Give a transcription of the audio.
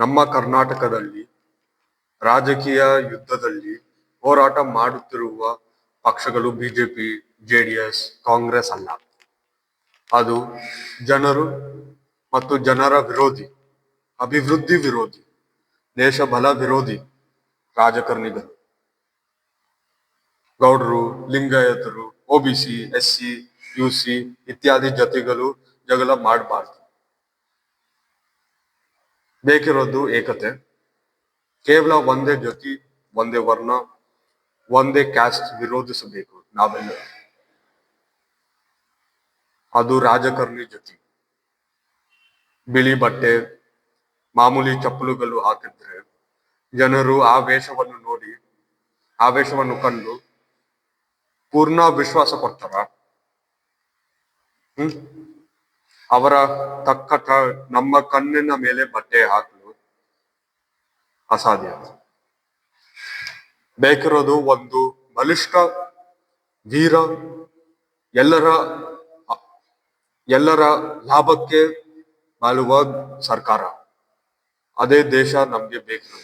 ನಮ್ಮ ಕರ್ನಾಟಕದಲ್ಲಿ, ರಾಜಕೀಯ ಯುದ್ಧದಲ್ಲಿ ಹೋರಾಟ ಮಾಡುತ್ತಿರುವ ಪಕ್ಷಗಳು ಬಿಜೆಪಿ ಜೆಡಿಎಸ್ ಕಾಂಗ್ರೆಸ್ ಅಲ್ಲ. ಅದು ಜನರು ಮತ್ತು ಜನರ ವಿರೋಧಿ, ಅಭಿವೃದ್ಧಿ ವಿರೋಧಿ ದೇಶ ಬಲ ವಿರೋಧಿ ರಾಜಕಾರಣಿಗಳು. ಗೌಡರು, ಲಿಂಗಾಯತರು OBC S C, U C ಇತ್ಯಾದಿ ಜತೆಗಳು ಜಗಳ ಮಾಡಬಾರ್ದು. ಬೇಕಿರೋದು ಏಕತೆ. ಕೇವಲ ಒಂದೇ ಜಾತಿ ಒಂದೇ ವರ್ಣ, ಒಂದೇ ಕ್ಯಾಸ್ಟ್ ವಿರೋಧಿಸಬೇಕು ನಾವೆಲ್ಲ. ಅದು ರಾಜಕಾರಣಿ ಜೊತೆ ಬಿಳಿ ಬಟ್ಟೆ, ಮಾಮೂಲಿ ಚಪ್ಪಲುಗಳು ಹಾಕಿದ್ರೆ ಜನರು ಆ ವೇಷವನ್ನು ನೋಡಿ, ಆ ವೇಷವನ್ನು ಕಂಡು ಪೂರ್ಣ ವಿಶ್ವಾಸ ಕೊಡ್ತಾರ? ಹ್ಮ್? ಅವರ ತಕ್ಕ ನಮ್ಮ ಕಣ್ಣಿನ ಮೇಲೆ ಬಟ್ಟೆ ಹಾಕಲು ಅಸಾಧ್ಯ. ಬೇಕಿರೋದು ಒಂದು ಬಲಿಷ್ಠ ವೀರ ಎಲ್ಲರ ಎಲ್ಲರ ಲಾಭಕ್ಕೆ ಬಾಳುವ ಸರ್ಕಾರ. ಅದೇ ದೇಶ ನಮ್ಗೆ ಬೇಕು